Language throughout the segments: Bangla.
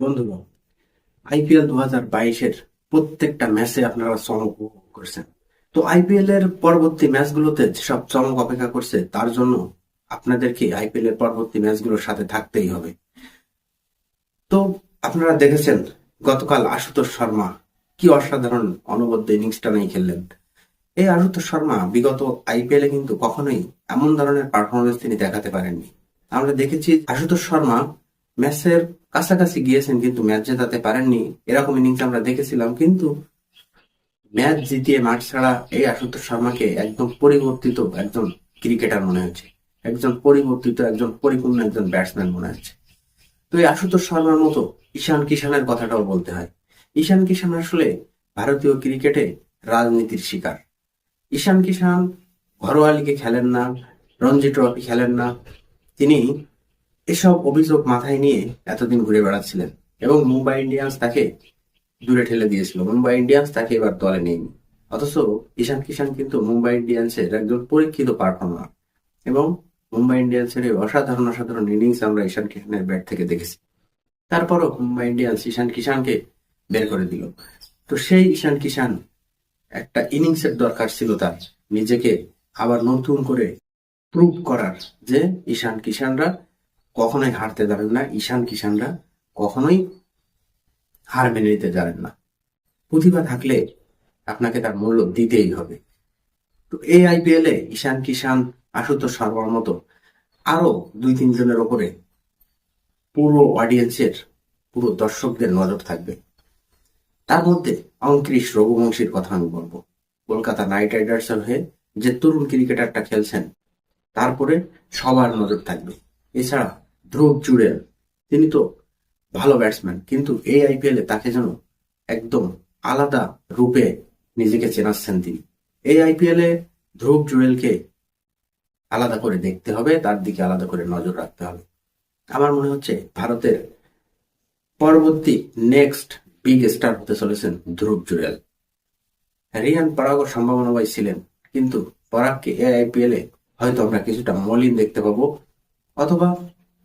বন্ধুগণ আইপিএল দু হাজার বাইশের প্রত্যেকটা ম্যাচে আপনারা চমক উপভোগ করছেন। তো আইপিএল এর পরবর্তী ম্যাচগুলোতে যেসব চমক অপেক্ষা করছে, তার জন্য আপনাদেরকে আইপিএল এর পরবর্তী ম্যাচগুলোর সাথে থাকতেই হবে। তো আপনারা দেখেছেন, গতকাল আশুতোষ শর্মা কি অসাধারণ অনবদ্য ইনিংসটা নেই খেললেন। এই আশুতোষ শর্মা বিগত আইপিএলে কিন্তু কখনোই এমন ধরনের পারফরমেন্স তিনি দেখাতে পারেননি। আমরা দেখেছি আশুতোষ শর্মা ম্যাচের কাছাকাছি গিয়েছেন কিন্তু ম্যাচ জেতাতে পারেননি। এরকম ইনিংস আমরা দেখেছিলাম, কিন্তু ম্যাচ জিতিয়ে মাঠ ছাড়া এই আশুতোষ শর্মাকে একদম পরিবর্তিত একজন ক্রিকেটার মনে হচ্ছে। একজন পরিবর্তিত, একজন পরিপূর্ণ একজন ব্যাটসম্যান মনে হচ্ছে। তো এই আশুতোষ শর্মার মতো ঈশান কিষানের কথাটাও বলতে হয়। ঈশান কিষান আসলে ভারতীয় ক্রিকেটে রাজনীতির শিকার। ঈশান কিষান ঘরোয়া লিগে খেলেন না, রঞ্জি ট্রফি খেলেন না। তিনি এসব অভিযোগ মাথায় নিয়ে এতদিন ঘুরে বেড়াচ্ছিলেন এবং মুম্বাই ইন্ডিয়ান্স তাকে দূরে ঠেলে দিয়েছিল। মুম্বাই ইন্ডিয়ান্স তাকে এবার দলে নেয়নি অথচ ঈশান কিষান কিন্তু মুম্বাই ইন্ডিয়ান্সের একজন পরীক্ষিত পারফর্মার এবং মুম্বাই ইন্ডিয়ান্সের এই অসাধারণ অসাধারণ ইনিংস আমরা ঈশান কিষানের ব্যাট থেকে দেখেছি। তারপরও মুম্বাই ইন্ডিয়ান্স ঈশান কিষানকে বের করে দিল। তো সেই ঈশান কিষান একটা ইনিংসের দরকার ছিল তার। নিজেকে আবার নতুন করে প্রুভ করার যে ঈশান কিষানরা কখনোই হারতে জানেন না, ঈশান কিষানরা কখনোই হার মেনে নিতে জানেন না। প্রতিভা থাকলে আপনাকে তার মূল্য দিতেই হবে। তো এই আইপিএল ঈশান কিষান, আশুতোষ শর্মার মতো আরও দুই তিনজনের ওপরে পুরো অডিয়েন্সের, পুরো দর্শকদের নজর থাকবে। তার মধ্যে অঙ্কৃশ রঘুবংশীর কথা আমি বলব। কলকাতা নাইট রাইডার্সের হয়ে যে তরুণ ক্রিকেটারটা খেলছেন তারপরে সবার নজর থাকবে। এছাড়া ধ্রুব জুড়েল তিনি তো ভালো ব্যাটসম্যান কিন্তু এই আইপিএল এ তাকে যেন একদম আলাদা রূপে নিজেকে চেনাচ্ছেন তিনি। এই আইপিএল এ ধ্রুব জুড়েলকে আলাদা করে দেখতে হবে, তার দিকে আলাদা করে নজর রাখতে হবে। আমার মনে হচ্ছে ভারতের পরবর্তী নেক্সট বিগ স্টার হতে চলেছেন ধ্রুব জুড়েল রিয়ান পরাগও সম্ভাবনাবাই ছিলেন, কিন্তু পরাগকে এই আইপিএল এ হয়তো আমরা কিছুটা মলিন দেখতে পাবো, অথবা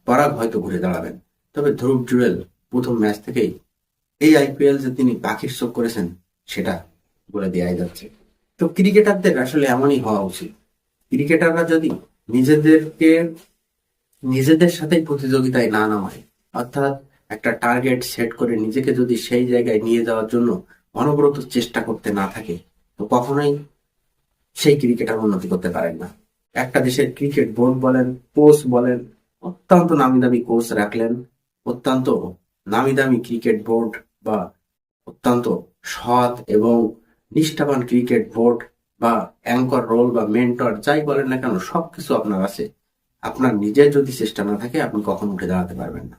পরাগ হয়তো ঘুরে দাঁড়াবেন। তবে ধ্রুব জুয়েল, প্রথম ম্যাচ থেকেই এই আইপিএল যে তিনি পাখির চোখ করেছেন, সেটা বলে দেওয়াই যাচ্ছে। তো ক্রিকেটারদের আসলে এমনই হওয়া উচিত। ক্রিকেটাররা যদি নিজেদেরকে, নিজেদের সাথেই প্রতিযোগিতায় না নামায়, অর্থাৎ একটা টার্গেট সেট করে নিজেকে যদি সেই জায়গায় নিয়ে যাওয়ার জন্য অনবরত চেষ্টা করতে না থাকে, তো কখনোই সেই ক্রিকেটার উন্নতি করতে পারেন না। একটা দেশের ক্রিকেট বোর্ড বলেন, কোচ বলেন অত্যন্ত নামি দামি কোচ রাখলেন, অত্যন্ত নামি দামি ক্রিকেট বোর্ড বা অত্যন্ত সৎ এবং নিষ্ঠাবান ক্রিকেট বোর্ড বা অ্যাঙ্কর রোল বা মেন্টর যাই বলেন না কেন, সবকিছু আপনার আছে। আপনার নিজের যদি চেষ্টা না থাকে, আপনি কখন উঠে দাঁড়াতে পারবেন না।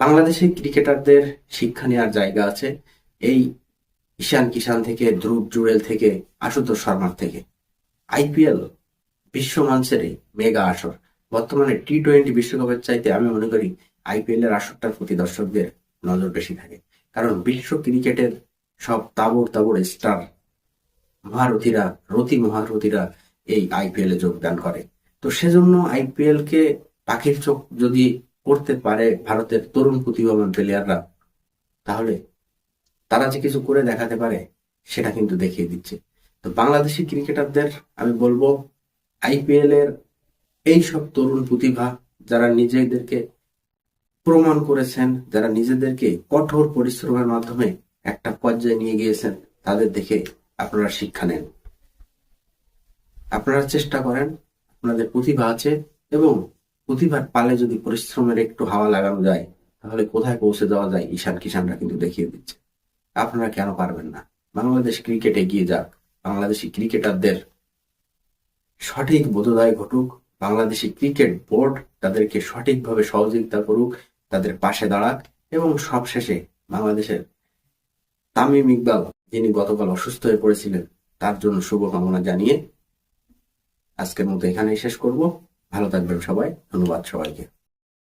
বাংলাদেশে ক্রিকেটারদের শিক্ষা নেওয়ার জায়গা আছে, এই ঈশান কিষান থেকে, ধ্রুব জুড়েল থেকে, আশুতোষ শর্মার থেকে। আইপিএল, বিশ্ব মঞ্চের মেগা আসর। বর্তমানে টি টোয়েন্টি বিশ্বকাপের চাইতে আমি মনে করি আইপিএল এর আসরটার প্রতি দর্শকদের নজর বেশি থাকে। কারণ বিশ্ব ক্রিকেটের সব তাবড় তাবড় স্টার মহারথীরা, রতি মহারথীরা এই আইপিএল যোগদান করে। তো সেজন্য আইপিএল কে পাখির চোখ যদি করতে পারে ভারতের তরুণ প্রতিভাবান প্লেয়াররা তাহলে তারা যে কিছু করে দেখাতে পারে, সেটা কিন্তু দেখিয়ে দিচ্ছে। তো বাংলাদেশি ক্রিকেটারদের আমি বলব আইপিএল এর এই সব তরুণ প্রতিভা যারা নিজেদেরকে প্রমাণ করেছেন, যারা নিজেদেরকে কঠোর পরিশ্রমের মাধ্যমে একটা পর্যায়ে নিয়ে গিয়েছেন, তাদের দেখে আপনারা শিক্ষা নেন। আপনারা চেষ্টা করেন, আপনাদের প্রতিভা আছে এবং প্রতিভার পালে যদি পরিশ্রমের একটু হাওয়া লাগানো যায়, তাহলে কোথায় পৌঁছে যাওয়া যায়, ঈশান কিষানরা কিন্তু দেখিয়ে দিচ্ছে। আপনারা কেন পারবেন না? বাংলাদেশ ক্রিকেট এগিয়ে যাক। বাংলাদেশি ক্রিকেটারদের সঠিক বোধদায় ঘটুক বাংলাদেশি ক্রিকেট বোর্ড তাদেরকে সঠিকভাবে সহযোগিতা করুক, তাদের পাশে দাঁড়াক এবং সবশেষে বাংলাদেশের তামিম ইকবাল, যিনি গতকাল অসুস্থ হয়ে পড়েছিলেন, তার জন্য শুভকামনা জানিয়ে আজকের মতো এখানেই শেষ করব। ভালো থাকবেন সবাই। ধন্যবাদ সবাইকে।